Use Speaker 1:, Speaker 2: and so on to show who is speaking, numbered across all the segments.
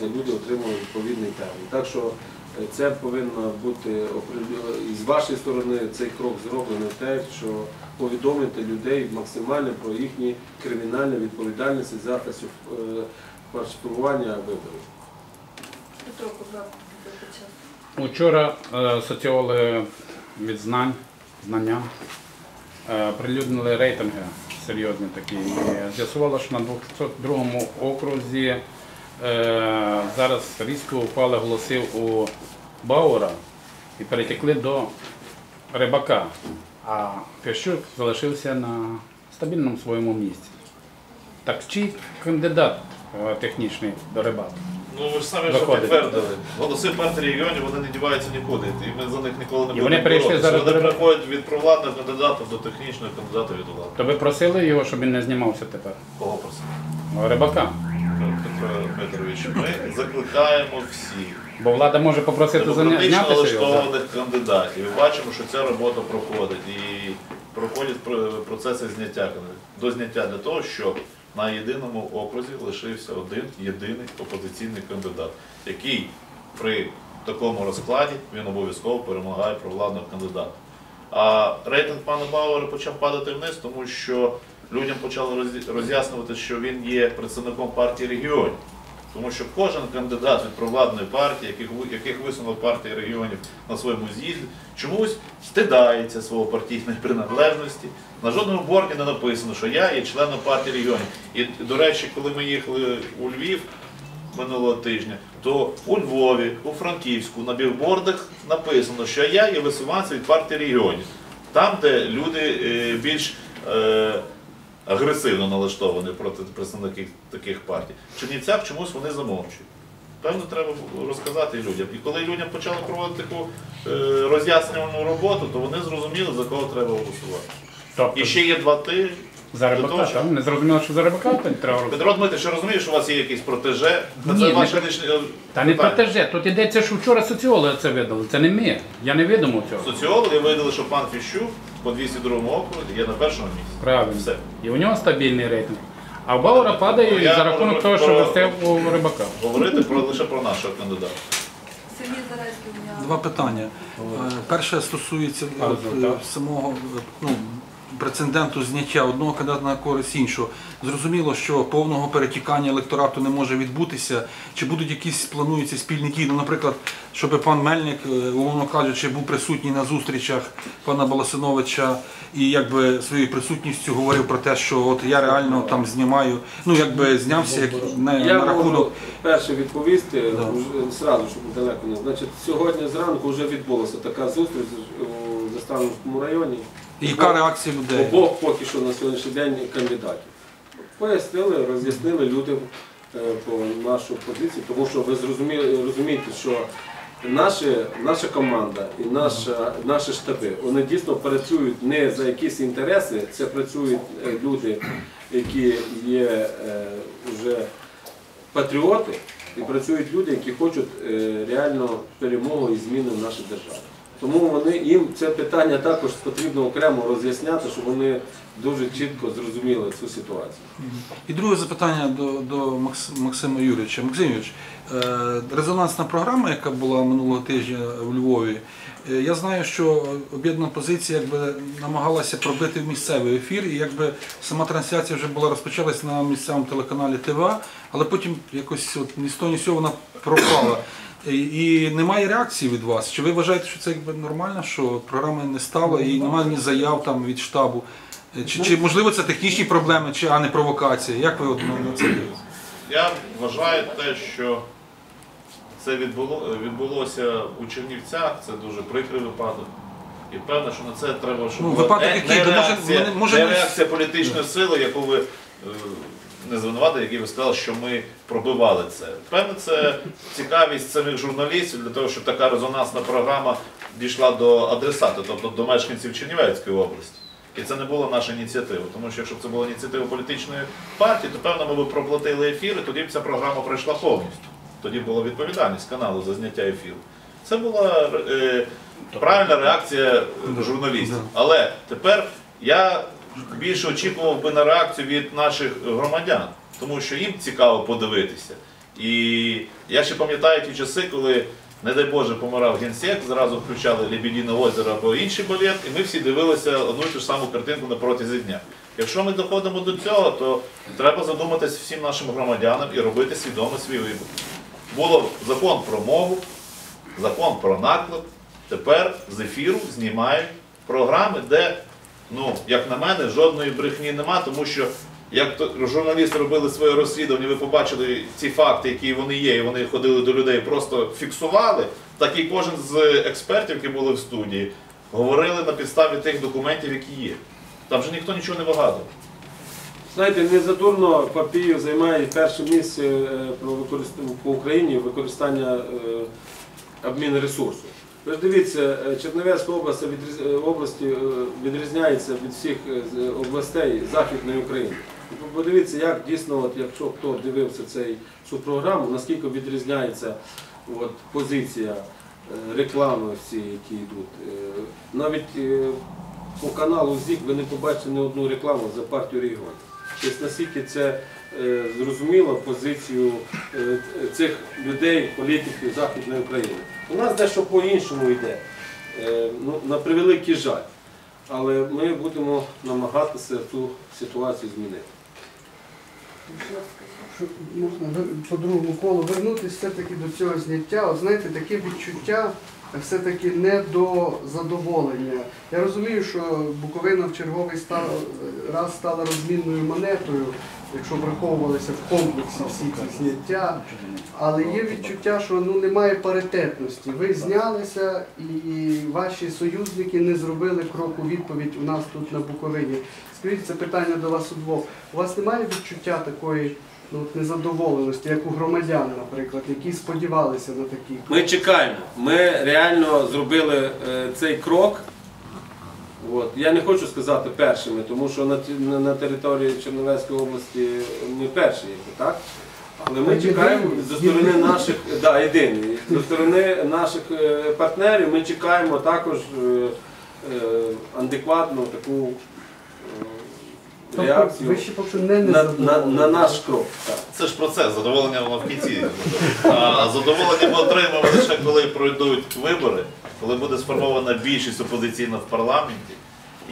Speaker 1: де люди отримали відповідний термін. Так що е, це повинно бути і з вашої сторони цей крок зроблений те, що повідомити людей максимально про їхні кримінальні відповідальності за е, фальсифікування виборів.
Speaker 2: Петро Кубрак.
Speaker 3: Учора е, соціологи від знань, знання прилюднили рейтинги серйозні такі. І З'ясувало, що на 202 окрузі зараз різко впали голоси у Бауера і перетекли до Рибака, а Пящук залишився на стабільному своєму місці. Так чий кандидат е, технічний до Рибака?
Speaker 4: Ну ви ж самі
Speaker 3: Виходить.
Speaker 4: підтвердили. Голоси партії регіонів вони не діваються нікуди. І ми за них ніколи не
Speaker 3: І
Speaker 4: будемо.
Speaker 3: вони перейшли зараз
Speaker 4: Вони приходять від провладних кандидатів до технічних кандидатів від влади.
Speaker 3: То ви просили його, щоб він не знімався тепер?
Speaker 4: Кого просимо?
Speaker 3: Рибака.
Speaker 4: Петро Петрович, ми закликаємо всіх
Speaker 3: Бо влада може попросити
Speaker 4: демократично налаштованих кандидатів. І бачимо, що ця робота проходить. І проходять процеси зняття до зняття для того, щоб на єдиному окрузі лишився один єдиний опозиційний кандидат, який при такому розкладі він обов'язково перемагає провладного кандидата. А рейтинг пана Бауера почав падати вниз, тому що людям почали роз'яснювати, що він є представником партії регіонів. Тому що кожен кандидат від провладної партії, яких, яких висунула партія регіонів на своєму з'їзді, чомусь стидається свого партійної приналежності. На жодному борді не написано, що я є членом партії регіонів. І, до речі, коли ми їхали у Львів минулого тижня, то у Львові, у Франківську на білбордах написано, що я є висуванцем від партії регіонів. Там, де люди е, більш е, агресивно налаштовані проти представників таких партій. В Чернівцях чомусь вони замовчують. Певно, треба розказати людям. І коли людям почали проводити таку е, роз'яснювальну роботу, то вони зрозуміли, за кого треба голосувати.
Speaker 3: Тобто
Speaker 4: І ще є два тижні.
Speaker 3: За рибака, так? Не зрозуміло, що за рибака треба робити.
Speaker 4: Петро Дмитрич, що розумієш, що у вас є якийсь протеже?
Speaker 3: Ні,
Speaker 4: це
Speaker 3: не
Speaker 4: ваше
Speaker 3: про- Та не
Speaker 4: питання.
Speaker 3: протеже, тут йдеться, що вчора соціологи це видали. Це не ми. Я не відомо цього.
Speaker 4: Соціологи видали, що пан Фіщук по 202 окрузі є на першому місці.
Speaker 3: Правильно.
Speaker 4: Все.
Speaker 3: І у нього стабільний рейтинг. А у Баура падає
Speaker 4: Ну, я
Speaker 3: за рахунок того, що
Speaker 4: про-
Speaker 3: вистив у рибака.
Speaker 4: Говорити про лише про нашого кандидата.
Speaker 2: Сергій у мене.
Speaker 5: Два питання. Е, Перше стосується от, е, самого е, ну, прецеденту зняття одного кандидата на користь іншого. Зрозуміло, що повного перетікання електорату не може відбутися. Чи будуть якісь плануються спільні дії? Ну, наприклад, щоб пан Мельник, е, умовно кажучи, був присутній на зустрічах пана Баласиновича і якби своєю присутністю говорив про те, що от я реально там знімаю, ну якби знявся як на,
Speaker 1: Я
Speaker 5: на
Speaker 1: можу
Speaker 5: рахунок.
Speaker 1: перше відповісти
Speaker 5: Да.
Speaker 1: уже зразу, щоб далеко не. Значить, сьогодні зранку вже відбулася така зустріч у Заставницькому районі.
Speaker 5: І яка реакція людей?
Speaker 1: Обох поки що на сьогоднішній день кандидатів. Пояснили, роз'яснили людям е, по нашу позицію, тому що ви розумієте, що наші, наша команда і наша, наші штаби вони дійсно працюють не за якісь інтереси, це працюють е, люди, які є е, вже патріоти, і працюють люди, які хочуть реально перемогу і зміни в нашій державі. Тому вони їм це питання також потрібно окремо роз'ясняти, щоб вони дуже чітко зрозуміли цю ситуацію.
Speaker 5: І друге запитання до, до Максима Юрійовича. Максим Юрійович, е, резонансна програма, яка була минулого тижня в Львові, е, я знаю, що об'єднана позиція якби намагалася пробити в місцевий ефір, і якби сама трансляція вже була розпочалась на місцевому телеканалі ТВА, але потім якось от ні з того, ні з цього вона пропала. І немає реакції від вас. Чи ви вважаєте, що це якби нормально, що програми не стало і немає ні заяв там від штабу? Е, Чи, чи можливо це технічні проблеми, чи а не провокація? Як ви от на це дивитесь?
Speaker 4: Я вважаю те, що це відбуло, відбулося у Чернівцях, це дуже прикрий випадок. І певно, що на це треба, щоб
Speaker 5: Ну, випадок
Speaker 4: не,
Speaker 5: який?
Speaker 4: не
Speaker 5: може-
Speaker 4: реакція,
Speaker 5: може- може
Speaker 4: не реакція політичної сили, яку ви е, не звинуватили, які ви сказали, що ми пробивали це. Певно, це цікавість самих журналістів для того, щоб така резонансна програма дійшла до адресата, тобто до мешканців Чернівецької області. І це не була наша ініціатива, тому що якщо б це була ініціатива політичної партії, то певно ми б проплатили ефір, і тоді б ця програма пройшла повністю. Тоді була відповідальність каналу за зняття ефіру. Це була е, правильна реакція журналістів. Але тепер я більше очікував би на реакцію від наших громадян, тому що їм цікаво подивитися. І я ще пам'ятаю ті часи, коли, не дай Боже, помирав генсек, зразу включали Лебедине озеро або інший балет, і ми всі дивилися одну і ту ж саму картинку на протязі дня. Якщо ми доходимо до цього, то треба задуматись всім нашим громадянам і робити свідомо свій вибір. Було закон про мову, закон про наклеп. Тепер з ефіру знімають програми, де, ну, як на мене, жодної брехні нема, тому що як журналісти робили своє розслідування, ви побачили ці факти, які вони є, і вони ходили до людей, просто фіксували, так і кожен з експертів, які були в студії, говорили на підставі тих документів, які є. Там же ніхто нічого не вигадував.
Speaker 1: Знаєте, незадурно Папіїв займає перше місце е, по Україні використання е, обміну ресурсу. Ви ж дивіться, е, Чернівецька область, е, області е, відрізняється від всіх областей Західної України. Подивіться, як дійсно, от, якщо хто дивився цей, цю програму, наскільки відрізняється от, позиція реклами всі, які йдуть. Навіть по каналу ЗІК ви не побачите ні одну рекламу за партію регіонів. Тобто наскільки це зрозуміло позицію цих людей, політиків Західної України. У нас дещо по-іншому йде. Е, ну, на превеликий жаль. Але ми будемо намагатися цю ситуацію змінити.
Speaker 6: Щоб можна по другому колу вернутися все-таки до цього зняття. Знаєте, таке відчуття все-таки не до задоволення. Я розумію, що Буковина в черговий раз стала розмінною монетою, якщо враховувалися в комплексі всі ці зняття. Але є відчуття, що ну немає паритетності. Ви знялися, і, ваші союзники не зробили кроку відповідь у нас тут на Буковині. Скажіть, це питання до вас удвох. У вас немає відчуття такої ну, незадоволеності, як у громадян, наприклад, які сподівалися на такі
Speaker 1: Ми чекаємо. Ми реально зробили е, цей крок. От. Я не хочу сказати першими, тому що на, на, на території Чернівецької області ми перші, якби, так? Але ми чекаємо зі сторони наших, да, єдині, зі сторони наших е, партнерів, ми чекаємо також е, е, адекватну таку е,
Speaker 6: Тобто
Speaker 1: реакцію
Speaker 6: ви ще поки не
Speaker 1: на, на, на наш крок. Так.
Speaker 4: Це ж процес, задоволення воно в кінці. А задоволення ми отримаємо лише коли пройдуть вибори, коли буде сформована більшість опозиційна в парламенті,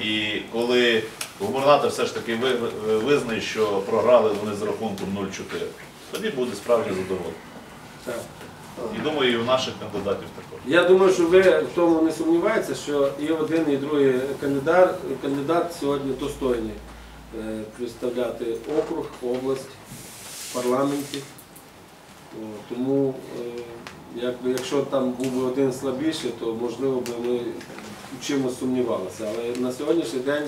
Speaker 4: і коли губернатор все ж таки ви- ви- визнає, що програли вони з рахунком 0,4. Тоді буде справжнє задоволення. І думаю, і у наших кандидатів також.
Speaker 1: Я думаю, що ви в тому не сумніваєтеся, що і один, і другий кандидат, кандидат сьогодні достойні е, представляти округ, область в парламенті. Тому, е, якби, якщо там був би один слабіший, то можливо би ми чимось сумнівалися. Але на сьогоднішній день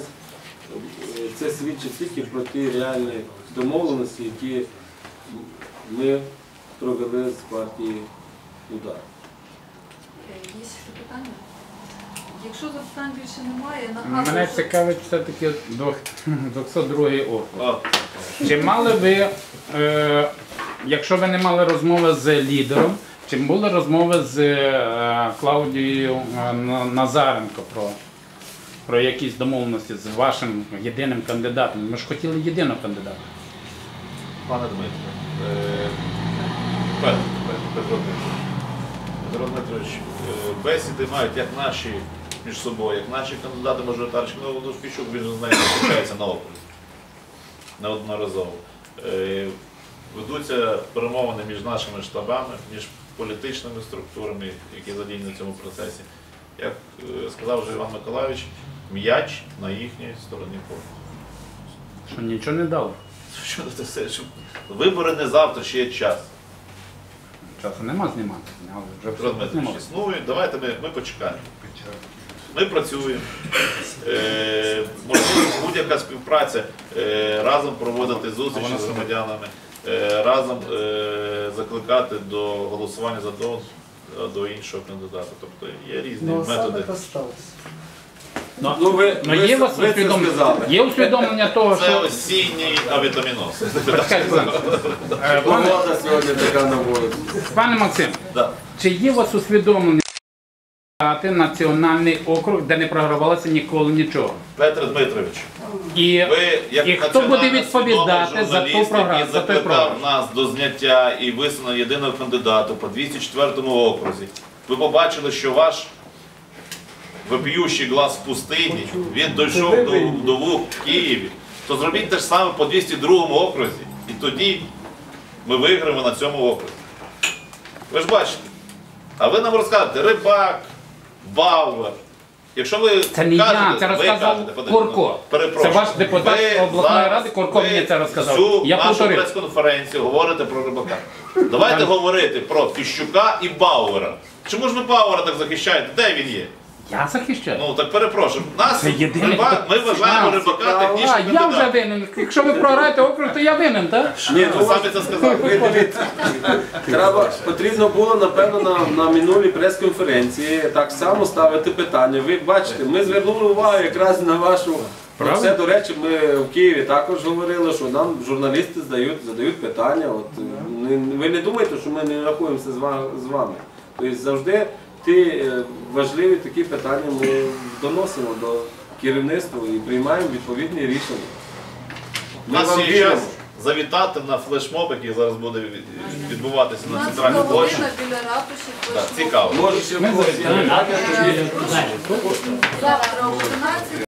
Speaker 1: е, це свідчить тільки про ті реальні домовленості, які ми провели з партії удар.
Speaker 2: Е, Є ще питання? Якщо запитань більше немає,
Speaker 3: Мене
Speaker 2: нагадую, що
Speaker 3: цікавить все-таки двох- 202 округ.
Speaker 4: А,
Speaker 3: Чи мали ви, е, якщо ви не мали розмови з лідером, чи були розмови з е, Клаудією е, Назаренко про, про якісь домовленості з вашим єдиним кандидатом? Ми ж хотіли єдиного кандидата.
Speaker 4: Пане Дмитре, е, Петро, Дмитрович, Петро Дмитрович, бесіди мають як наші між собою, як наші кандидати мажоритарчики, ну, ну Піщук, він з нею зустрічається на окрузі. Неодноразово. Ведуться перемовини між нашими штабами, між політичними структурами, які задіяні в цьому процесі. Як е, сказав вже Іван Миколайович, м'яч на їхній стороні поля.
Speaker 3: Що нічого не дало.
Speaker 4: Що це все? Що- Вибори не завтра, ще є час.
Speaker 3: Часу нема знімати. Але вже
Speaker 4: Дмитрович
Speaker 3: знімали.
Speaker 4: існує, давайте ми, ми почекаємо. Ми працюємо. Е, можливо, будь-яка співпраця е, разом проводити зустрічі з громадянами, разом е, закликати до голосування за того, до іншого кандидата. Тобто є різні
Speaker 6: Ну,
Speaker 4: методи.
Speaker 3: Ну,
Speaker 1: Ну, ви,
Speaker 3: ну,
Speaker 1: ви,
Speaker 3: є, вас
Speaker 1: ви це сказали.
Speaker 3: є усвідомлення того,
Speaker 4: Це
Speaker 3: що...
Speaker 4: осінній авітаміноз.
Speaker 3: Е, Пане,
Speaker 1: Погода сьогодні така на вулиці.
Speaker 3: пане Максим,
Speaker 4: Да.
Speaker 3: чи є у вас усвідомлення національний округ, де не програвалося ніколи нічого.
Speaker 4: Петре Дмитрович,
Speaker 3: І,
Speaker 4: ви як
Speaker 3: і хто буде відповідати за ту
Speaker 4: журналіст,
Speaker 3: програму,
Speaker 4: який
Speaker 3: за той
Speaker 4: закликав
Speaker 3: програм?
Speaker 4: нас до зняття і висунення єдиного кандидата по 204 окрузі, ви побачили, що ваш вопіющий глаз в пустині, він дійшов до, до вух в Києві, то зробіть те ж саме по 202 окрузі, і тоді ми виграємо на цьому окрузі. Ви ж бачите. А ви нам розказуєте, рибак, Бауер. Якщо ви
Speaker 3: Це не я,
Speaker 4: кажете,
Speaker 3: це
Speaker 4: ви
Speaker 3: розказав
Speaker 4: кажете, подивіться, перепрошую.
Speaker 3: Це ваш депутат
Speaker 4: Ви
Speaker 3: обласної
Speaker 4: зараз-
Speaker 3: ради, Корко
Speaker 4: ви
Speaker 3: мені це розказав.
Speaker 4: Всю
Speaker 3: Я
Speaker 4: нашу
Speaker 3: повторив.
Speaker 4: прес-конференцію говорите про рибака. Давайте говорити про Фіщука і Бауера. Чому ж ви Бауера так захищаєте? Де він є?
Speaker 3: Я захищаю.
Speaker 4: Ну так перепрошую. Нас
Speaker 3: Це єдиний,
Speaker 4: рибак, ми вважаємо
Speaker 3: А,
Speaker 4: рибака
Speaker 3: А,
Speaker 4: технічним
Speaker 3: я вже винен. Якщо ви програєте округ, то я винен, так?
Speaker 1: Ні,
Speaker 4: Ви
Speaker 1: ну,
Speaker 4: самі це сказали.
Speaker 1: ви дивіться, треба, потрібно було, напевно, на, на минулій прес-конференції так само ставити питання. Ви бачите, ми звернули увагу якраз на вашу.
Speaker 3: Правильно.
Speaker 1: Це, до речі, ми в Києві також говорили, що нам журналісти задають, задають питання. От, е, не- ви не думайте, що ми не рахуємося з ва- з вами. Тобто завжди ті е, важливі такі питання ми доносимо до керівництва і приймаємо відповідні рішення.
Speaker 4: У
Speaker 1: Ми
Speaker 4: нас
Speaker 1: вам
Speaker 4: є
Speaker 1: віримо.
Speaker 4: час завітати на флешмоб, який зараз буде від- відбуватися на центральній площі.
Speaker 2: година біля ратуші.
Speaker 4: Так,
Speaker 2: флешмоб.
Speaker 4: цікаво.
Speaker 1: Може, ще
Speaker 3: Ми
Speaker 1: когось-
Speaker 3: завітаємо.
Speaker 2: Завтра о 11